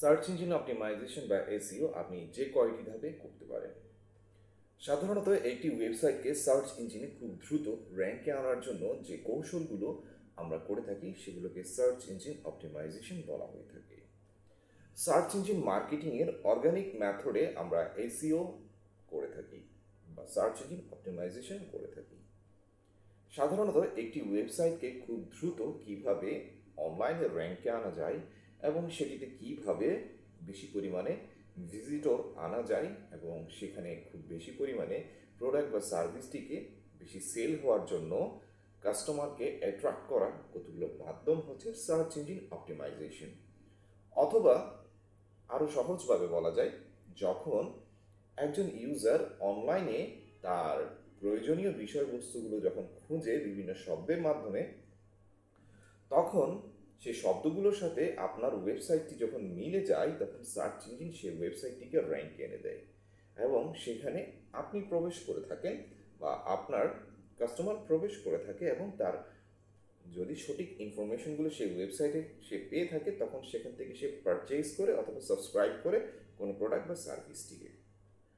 Search engine optimisation বা SEO আপনি যে কয়টি ধাপে করতে পারেন। সাধারণত একটি ওয়েবসাইটকে সার্চ ইঞ্জিনে খুব দ্রুত র্যাঙ্কে আনার জন্য যে কৌশলগুলো আমরা করে থাকি, সেগুলোকে সার্চ ইঞ্জিন অপটিমাইজেশন বলা হয়ে থাকে। সার্চ ইঞ্জিন মার্কেটিংয়ের অর্গানিক মেথডে আমরা এসিও করে থাকি বা সার্চ ইঞ্জিন অপটিমাইজেশন করে থাকি। সাধারণত একটি ওয়েবসাইটকে খুব দ্রুত কীভাবে অনলাইনে র্যাঙ্কে আনা যায় এবং সেটিতে কীভাবে বেশি পরিমাণে ভিজিটর আনা যায় এবং সেখানে খুব বেশি পরিমাণে প্রোডাক্ট বা সার্ভিসটিকে বেশি সেল হওয়ার জন্য কাস্টমারকে অ্যাট্রাক্ট করার কতগুলো মাধ্যম হচ্ছে সার্চ ইঞ্জিন অপটিমাইজেশন অথবা আরও সহজভাবে বলা যায়, যখন একজন ইউজার অনলাইনে তার প্রয়োজনীয় বিষয়বস্তুগুলো যখন খুঁজে বিভিন্ন শব্দের মাধ্যমে, তখন সেই শব্দগুলোর সাথে আপনার ওয়েবসাইটটি যখন মিলে যায়, তখন সার্চ ইঞ্জিন সেই ওয়েবসাইটটিকে র্যাঙ্ক এনে দেয়। এবং সেখানে আপনি প্রবেশ করে থাকেন বা আপনার কাস্টমার প্রবেশ করে থাকে এবং তার যদি সঠিক ইনফরমেশনগুলো সেই ওয়েবসাইটে সে পেয়ে থাকে, তখন সেখান থেকে সে পারচেজ করে অথবা সাবস্ক্রাইব করে কোনো প্রোডাক্ট বা সার্ভিসটিকে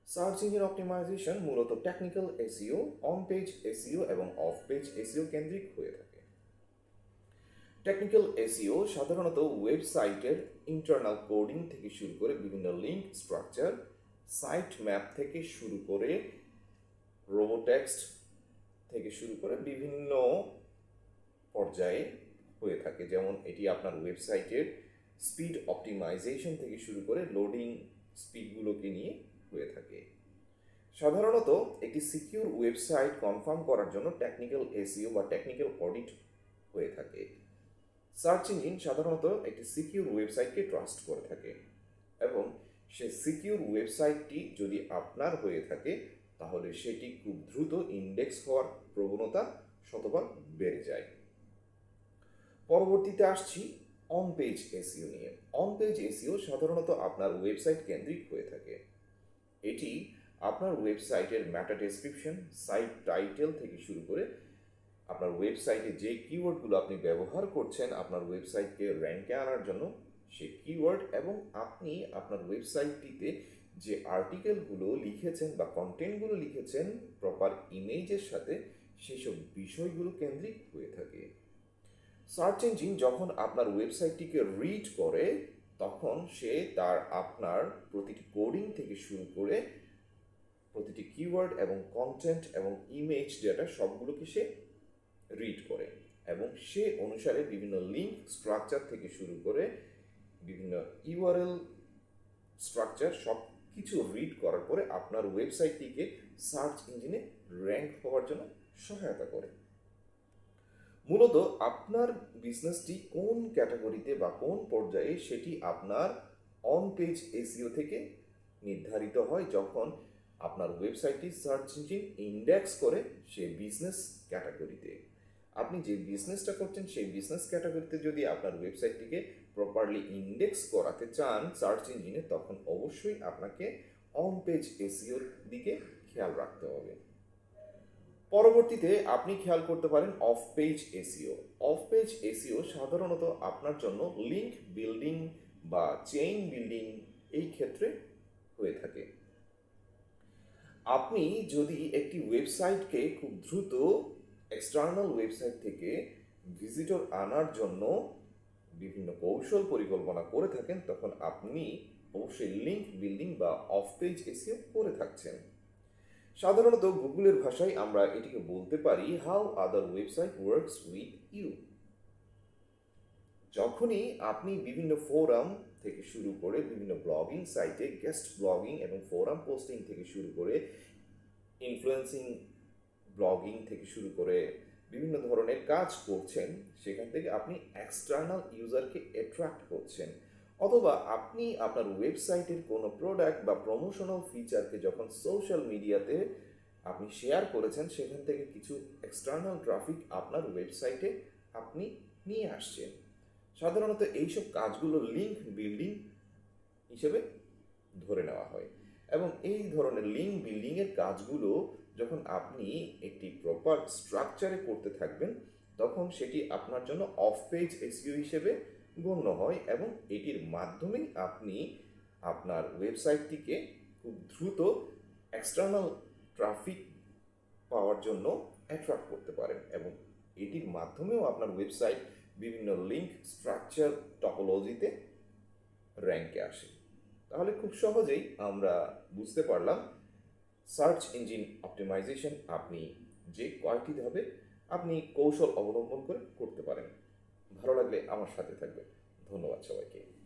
সার্চ ইঞ্জিন অপটিমাইজেশন মূলত technical SEO on page SEO এবং অফ পেজ এসিও কেন্দ্রিক হয়ে থাকে। টেকনিক্যাল এসিও সাধারণত ওয়েবসাইটের ইন্টারনাল কোডিং থেকে শুরু করে বিভিন্ন লিঙ্ক স্ট্রাকচার সাইট ম্যাপ থেকে শুরু করে রোবোটেক্সট থেকে শুরু করে বিভিন্ন পর্যায়ে হয়ে থাকে। যেমন এটি আপনার ওয়েবসাইটের স্পিড অপটিমাইজেশন থেকে শুরু করে লোডিং স্পিডগুলোকে নিয়ে হয়ে থাকে। সাধারণত একটি সিকিউর ওয়েবসাইট কনফার্ম করার জন্য টেকনিক্যাল এসিও বা টেকনিক্যাল অডিট হয়ে থাকে। সার্চ ইঞ্জিন সাধারণত একটি সিকিউর ওয়েবসাইটকে ট্রাস্ট করে থাকে এবং সে সিকিউর ওয়েবসাইটটি যদি আপনার হয়ে থাকে, তাহলে সেটি খুব দ্রুত ইন্ডেক্স হওয়ার প্রবণতা শতভাগ বেড়ে যায়। পরবর্তীতে আসছি অন পেজ এসিও নিয়ে। অন পেজ এসিও সাধারণত আপনার ওয়েবসাইট কেন্দ্রিক হয়ে থাকে। এটি আপনার ওয়েবসাইটের ম্যাটা ডেসক্রিপশন সাইট টাইটেল থেকে শুরু করে আপনার ওয়েবসাইটে যে কিওয়ার্ডগুলো আপনি ব্যবহার করছেন, আপনার ওয়েবসাইটকে র্যাঙ্কে আনার জন্য সেই কিওয়ার্ড এবং আপনি আপনার ওয়েবসাইটটিতে যে আর্টিকেলগুলো লিখেছেন বা কন্টেন্টগুলো লিখেছেন প্রপার ইমেজের সাথে সেসব বিষয়গুলো কেন্দ্রিক হয়ে থাকে। সার্চ ইঞ্জিন যখন আপনার ওয়েবসাইটটিকে রিড করে, তখন সে তার আপনার প্রতিটি কোডিং থেকে শুরু করে প্রতিটি কিওয়ার্ড এবং কন্টেন্ট এবং ইমেজ ডেটা সবগুলোকে সে রিড করে এবং সে অনুসারে বিভিন্ন লিঙ্ক স্ট্রাকচার থেকে শুরু করে বিভিন্ন ইউআরএল স্ট্রাকচার সব কিছু রিড করার পরে আপনার ওয়েবসাইটটিকে সার্চ ইঞ্জিনে র্যাঙ্ক হওয়ার জন্য সহায়তা করে। মূলত আপনার বিজনেসটি কোন ক্যাটাগরিতে বা কোন পর্যায়ে সেটি আপনার অন পেজ এসিও থেকে নির্ধারিত হয় যখন আপনার ওয়েবসাইটটি সার্চ ইঞ্জিন ইন্ডেক্স করে সে বিজনেস ক্যাটাগরিতে আপনি যে বিজনেসটা করছেন, সেই বিজনেস ক্যাটাগরিতে যদি আপনার ওয়েবসাইটটিকে প্রপারলি ইন্ডেক্স করাতে চান সার্চ ইঞ্জিনে তখন অবশ্যই আপনাকে অন পেজ এসিওর দিকে খেয়াল রাখতে হবে। পরবর্তীতে আপনি খেয়াল করতে পারেন off page SEO off page SEO সাধারণত আপনার জন্য লিঙ্ক বিল্ডিং বা চেইন বিল্ডিং এই ক্ষেত্রে হয়ে থাকে। আপনি যদি একটি ওয়েবসাইটকে খুব দ্রুত এক্সটার্নাল ওয়েবসাইট থেকে ভিজিটর আনার জন্য বিভিন্ন কৌশল পরিকল্পনা করে থাকেন, তখন আপনি অবশ্যই লিঙ্ক বিল্ডিং বা অফ পেজ এসিও করে থাকছেন। সাধারণত গুগলের ভাষায় আমরা এটিকে বলতে পারি how other website works with you যখনই আপনি বিভিন্ন ফোরাম থেকে শুরু করে বিভিন্ন ব্লগিং সাইটে গেস্ট ব্লগিং এবং ফোরাম পোস্টিং থেকে শুরু করে ইনফ্লুয়েন্সিং ব্লগিং থেকে শুরু করে বিভিন্ন ধরনের কাজ করছেন, সেখান থেকে আপনি এক্সটার্নাল ইউজারকে অ্যাট্রাক্ট করছেন। অথবা আপনি আপনার ওয়েবসাইটের কোনো প্রোডাক্ট বা প্রমোশনাল ফিচারকে যখন সোশ্যাল মিডিয়াতে আপনি শেয়ার করেছেন, সেখান থেকে কিছু এক্সটার্নাল ট্রাফিক আপনার ওয়েবসাইটে আপনি নিয়ে আসছেন। সাধারণত এইসব কাজগুলো লিঙ্ক বিল্ডিং হিসেবে ধরে নেওয়া হয়। এবং এই ধরনের লিঙ্ক বিল্ডিংয়ের কাজগুলো যখন আপনি একটি প্রপার স্ট্রাকচারে করতে থাকবেন, তখন সেটি আপনার জন্য অফ পেজ এসইও হিসেবে গণ্য হয় এবং এটির মাধ্যমেই আপনি আপনার ওয়েবসাইটটিকে খুব দ্রুত এক্সটার্নাল ট্রাফিক পাওয়ার জন্য অ্যাট্রাক্ট করতে পারেন এবং এটির মাধ্যমেও আপনার ওয়েবসাইট বিভিন্ন লিঙ্ক স্ট্রাকচার টপোলজিতে র্যাঙ্কে আসে। তাহলে খুব সহজেই আমরা বুঝতে পারলাম সার্চ ইঞ্জিন অপটিমাইজেশন আপনি যে কয়টি ধাপে আপনি কৌশল অবলম্বন করে করতে পারেন। ভালো লাগলে আমার সাথে থাকবেন। ধন্যবাদ সবাইকে।